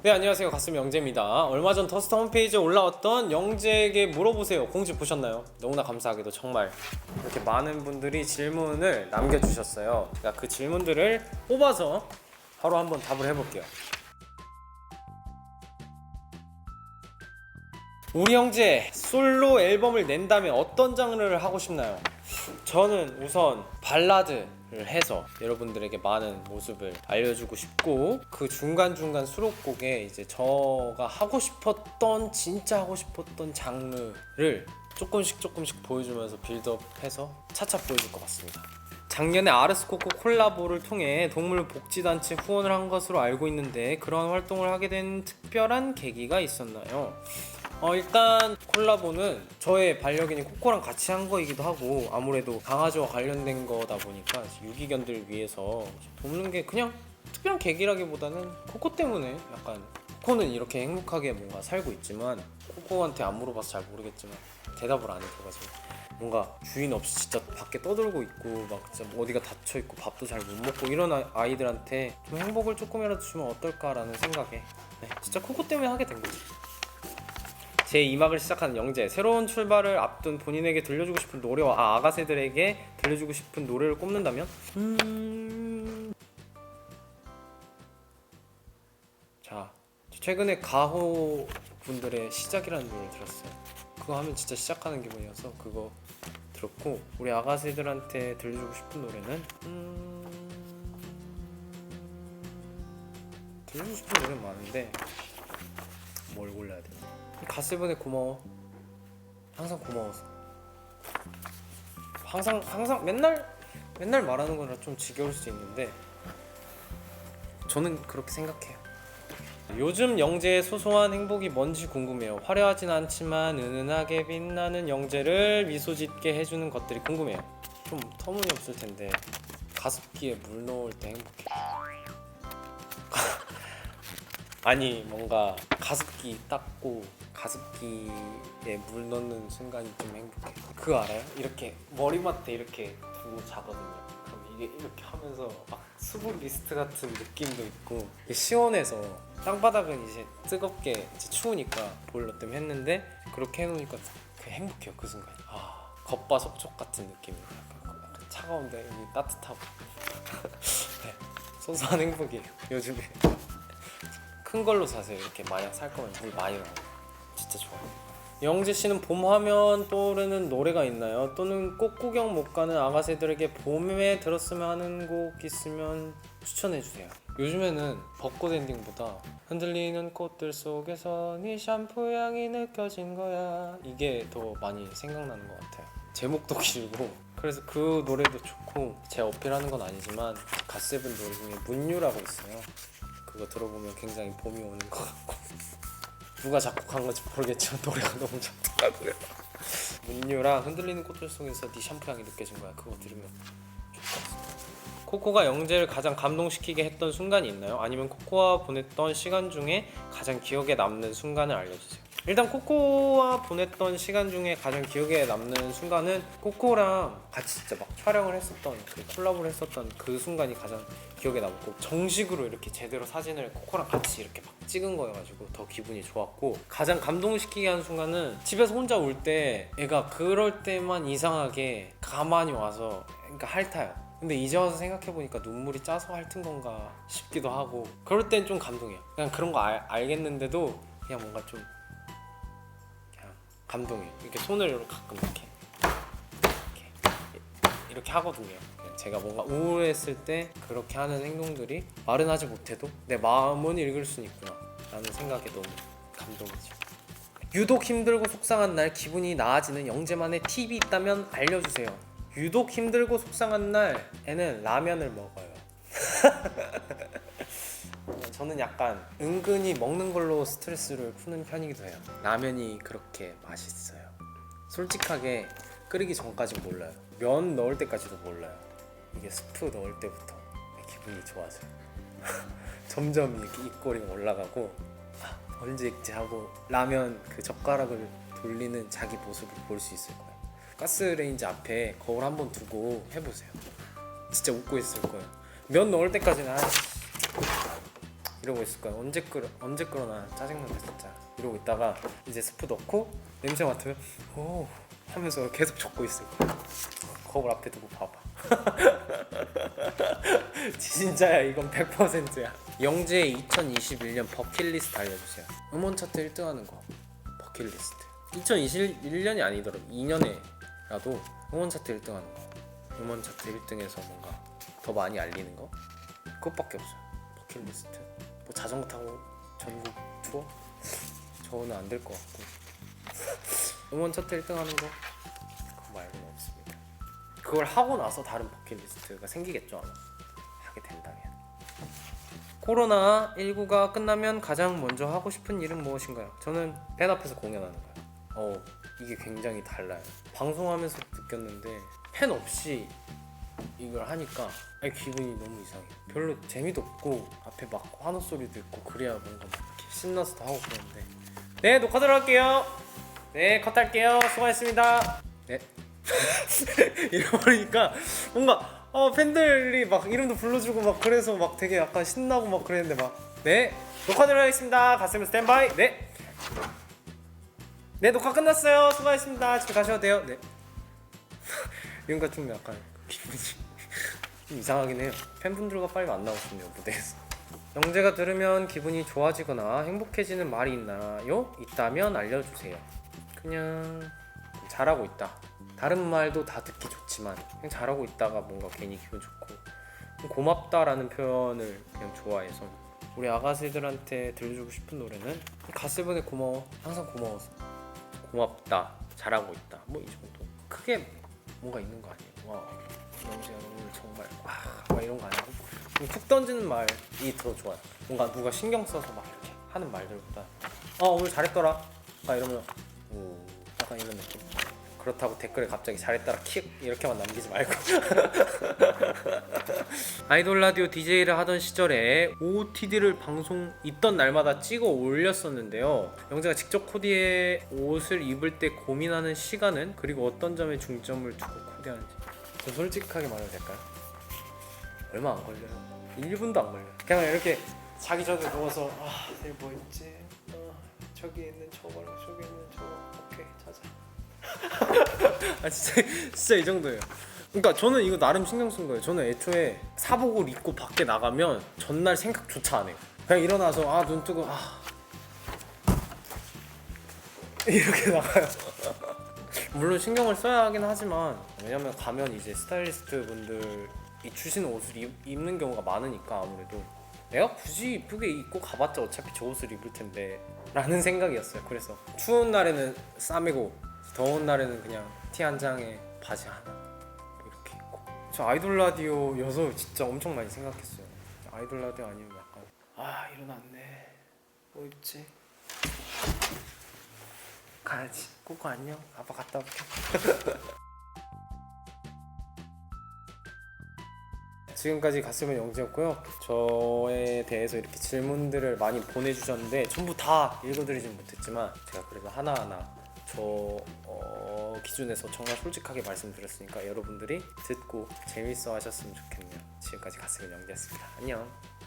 네 안녕하세요. 가슴 영재입니다. 얼마 전 더스트 홈페이지에 올라왔던 영재에게 물어보세요. 공지 보셨나요? 너무나 감사하게도 정말 이렇게 많은 분들이 질문을 남겨주셨어요. 제가 그 질문들을 뽑아서 바로 한번 답을 해볼게요. 우리 형제 솔로 앨범을 낸다면 어떤 장르를 하고 싶나요? 저는 우선 발라드를 해서 여러분들에게 많은 모습을 알려주고 싶고 그 중간중간 수록곡에 이제 저가 하고 싶었던 진짜 하고 싶었던 장르를 조금씩 조금씩 보여주면서 빌드업해서 차차 보여줄 것 같습니다. 작년에 아르스코코 콜라보를 통해 동물복지단체 후원을 한 것으로 알고 있는데 그런 활동을 하게 된 특별한 계기가 있었나요? 어 일단 콜라보는 저의 반려견인 코코랑 같이 한 거이기도 하고 아무래도 강아지와 관련된 거다 보니까 유기견들 위해서 돕는 게 그냥 특별한 계기라기보다는 코코 때문에 약간 코코는 이렇게 행복하게 뭔가 살고 있지만 코코한테 안 물어봐서 잘 모르겠지만 대답을 안 해줘가지고 뭔가 주인 없이 진짜 밖에 떠들고 있고 막 진짜 뭐 어디가 닫혀 있고 밥도 잘 못 먹고 이런 아- 아이들한테 좀 행복을 조금이라도 주면 어떨까라는 생각에 네, 진짜 코코 때문에 하게 된 거지. 제 2막을 시작하는 영재. 새로운 출발을 앞둔 본인에게 들려주고 싶은 노래와 아, 아가새들에게 들려주고 싶은 노래를 꼽는다면? 음... 자 최근에 가호 분들의 시작이라는 노래를 들었어요. 그거 하면 진짜 시작하는 기분이어서 그거 들었고 우리 아가새들한테 들려주고 싶은 노래는 음... 들려주고 싶은 노래는 많은데 뭘 골라야 되나 가스분에 고마워. 항상 고마워서. 항상 항상 맨날 맨날 말하는 거라 좀 지겨울 수 있는데 저는 그렇게 생각해요. 요즘 영재의 소소한 행복이 뭔지 궁금해요. 화려하진 않지만 은은하게 빛나는 영재를 미소 짓게 해주는 것들이 궁금해요. 좀 터무니없을 텐데 가습기에 물 넣을 때 행복해. 아니 뭔가 가습기 닦고 가습기에 물 넣는 순간이 좀 행복해. 그거 알아요? 이렇게 머리맡에 이렇게 두고 자거든요. 그럼 이게 이렇게 하면서 막 수분 미스트 같은 느낌도 있고 시원해서 땅바닥은 이제 뜨겁게 이제 추우니까 보일러 때문에 했는데 그렇게 해놓으니까 그 행복해요 그 순간. 아 겉바속촉 같은 느낌이에요. 약간, 약간 차가운데 여기 따뜻하고. 네, 소소한 행복이에요 요즘에. 큰 걸로 사세요. 이렇게 만약 살 거면 물 많이 넣어. 진짜 좋아. 영재 씨는 봄 하면 떠오르는 노래가 있나요? 또는 꽃 구경 못 가는 아가새들에게 봄에 들었으면 하는 곡 있으면 추천해 주세요. 요즘에는 벚꽃 엔딩보다 흔들리는 꽃들 속에서 네 샴푸 향이 느껴진 거야 이게 더 많이 생각나는 것 같아요. 제목도 길고 그래서 그 노래도 좋고 제 어필하는 건 아니지만 갓세븐 노래 중에 문유라고 있어요. 그거 들어보면 굉장히 봄이 오는 것 같고 누가 작곡한 건지 모르겠지만 노래가 너무 좋더라고요. 문유랑 흔들리는 꽃들 속에서 네 샴푸 향이 느껴진 거야. 그거 들으면 같습니다 코코가 영재를 가장 감동시키게 했던 순간이 있나요? 아니면 코코와 보냈던 시간 중에 가장 기억에 남는 순간을 알려주세요 일단 코코와 보냈던 시간 중에 가장 기억에 남는 순간은 코코랑 같이 진짜 막 촬영을 했었던 그 콜라보를 했었던 그 순간이 가장 기억에 남고 정식으로 이렇게 제대로 사진을 코코랑 같이 이렇게 막 찍은 거여가지고 더 기분이 좋았고 가장 감동시키게 한 순간은 집에서 혼자 울때 애가 그럴 때만 이상하게 가만히 와서 그러니까 핥아요. 근데 이제 와서 생각해보니까 눈물이 짜서 핥은 건가 싶기도 하고 그럴 땐 좀 감동해요 그냥 그런 거 알, 알겠는데도 그냥 뭔가 좀 감동해요 이렇게 손을 가끔 이렇게 이렇게 이렇게 하거든요. 제가 뭔가 우울했을 때 그렇게 하는 행동들이 말은 하지 못해도 내 마음은 읽을 수 있구나 라는 생각에 너무 감동이죠. 유독 힘들고 속상한 날 기분이 나아지는 영재만의 팁이 있다면 알려주세요. 유독 힘들고 속상한 날에는 라면을 먹어요. 저는 약간 은근히 먹는 걸로 스트레스를 푸는 편이기도 해요. 라면이 그렇게 맛있어요. 솔직하게 끓이기 전까진 몰라요. 면 넣을 때까지도 몰라요. 이게 스프 넣을 때부터 기분이 좋아져요. 점점 이렇게 입꼬리가 올라가고 아, 언제 익지 하고 라면 그 젓가락을 돌리는 자기 모습을 볼 수 있을 거예요. 가스레인지 앞에 거울 한번 두고 해보세요. 진짜 웃고 있을 거예요. 면 넣을 때까지는 아, 이 러고 있을 거야 언제 끓어 언제 끓어나 짜증난다 진짜. 이러고 있다가 이제 스프 넣고 냄새 맡으면 오 하면서 계속 적고 있을 거야 거울 앞에 두고 봐봐. 진짜야 이건 100%야. 영재의 2021년 버킷리스트 알려주세요. 음원 차트 1등하는 거. 버킷리스트. 2021년이 아니더라도 2년에라도 음원 차트 1등하는 거. 음원 차트 1등에서 뭔가 더 많이 알리는 거? 그것밖에 없어요. 버킷리스트 뭐 자전거 타고 전국 투어? 저는 안 될 것 같고 음원 차트 1등 하는 거 그거 말고는 없습니다 그걸 하고 나서 다른 버킷리스트가 생기겠죠 아마 하게 된다면 코로나 19가 끝나면 가장 먼저 하고 싶은 일은 무엇인가요? 저는 팬 앞에서 공연하는 거예요. 어 이게 굉장히 달라요. 방송하면서 느꼈는데 팬 없이 이걸 하니까 아니, 기분이 너무 이상해. 별로 재미도 없고 앞에 막 환호 소리도 있고 그래야 뭔가 막 이렇게 신나서도 하고 그러는데 네 녹화 들어갈게요. 네 컷할게요. 수고하셨습니다. 네. 이러버리니까 뭔가 어 팬들이 막 이름도 불러주고 막 그래서 막 되게 약간 신나고 막 그랬는데 막 네 녹화 들어가겠습니다 가슴 스탠바이 네. 네 녹화 끝났어요 수고하셨습니다 집에 가셔도 돼요 네 이런 거좀 약간 기분이 좀 이상하긴 해요. 팬분들과 빨리 만나고 싶네요 무대에서. 영재가 들으면 기분이 좋아지거나 행복해지는 말이 있나요? 있다면 알려주세요. 그냥 잘하고 있다. 다른 말도 다 듣기 좋지만 그냥 잘하고 있다가 뭔가 괜히 기분 좋고 고맙다라는 표현을 그냥 좋아해서 우리 아가씨들한테 들려주고 싶은 노래는 가스분의 고마워 항상 고마워서. 고맙다 잘하고 있다 뭐 이 정도. 크게 뭔가 있는 거 아니에요? 와 영재야 너 오늘 정말 와막 이런 거 아니고? 툭 던지는 말이 더 좋아요. 뭔가 누가 신경 써서 막 이렇게 하는 말들보다 어 오늘 잘했더라. 막 이러면 오 약간 이런 느낌. 그렇다고 댓글에 갑자기 잘했더라 킥 이렇게만 남기지 말고 아이돌 라디오 DJ를 하던 시절에 OOTD를 방송 있던 날마다 찍어 올렸었는데요 영재가 직접 코디에 옷을 입을 때 고민하는 시간은 그리고 어떤 점에 중점을 두고 코디하는지 저 솔직하게 말해도 될까요? 얼마 안 걸려요 1분도 안 걸려요 그냥 이렇게 자기 전에 누워서 아 내일 뭐 입지? 어, 저기 있는 저거랑 저기 있는 저거 오케이 찾아 아 진짜 진짜 이 정도예요. 그러니까 저는 이거 나름 신경 쓴 거예요. 저는 애초에 사복을 입고 밖에 나가면 전날 생각조차 안 해요. 그냥 일어나서 아 눈 뜨고 아 이렇게 나가요. 물론 신경을 써야 하긴 하지만 왜냐면 가면 이제 스타일리스트 분들이 주시는 옷을 입, 입는 경우가 많으니까 아무래도 내가 굳이 이쁘게 입고 가봤자 어차피 저 옷을 입을 텐데 라는 생각이었어요. 그래서 추운 날에는 싸매고 더운 날에는 그냥 티 한 장에 바지 하나 저 아이돌 라디오여서 진짜 엄청 많이 생각했어요. 아이돌 라디오 아니면 약간 아 일어났네. 뭐 입지? 가야지. 꼬꼬 안녕. 아빠 갔다 올게. 지금까지 갔으면 영재였고요. 저에 대해서 이렇게 질문들을 많이 보내주셨는데 전부 다 읽어드리진 못했지만 제가 그래도 하나하나 저 어, 기준에서 정말 솔직하게 말씀드렸으니까 여러분들이 듣고 재밌어 하셨으면 좋겠네요. 지금까지 갔으면 영재였습니다. 안녕.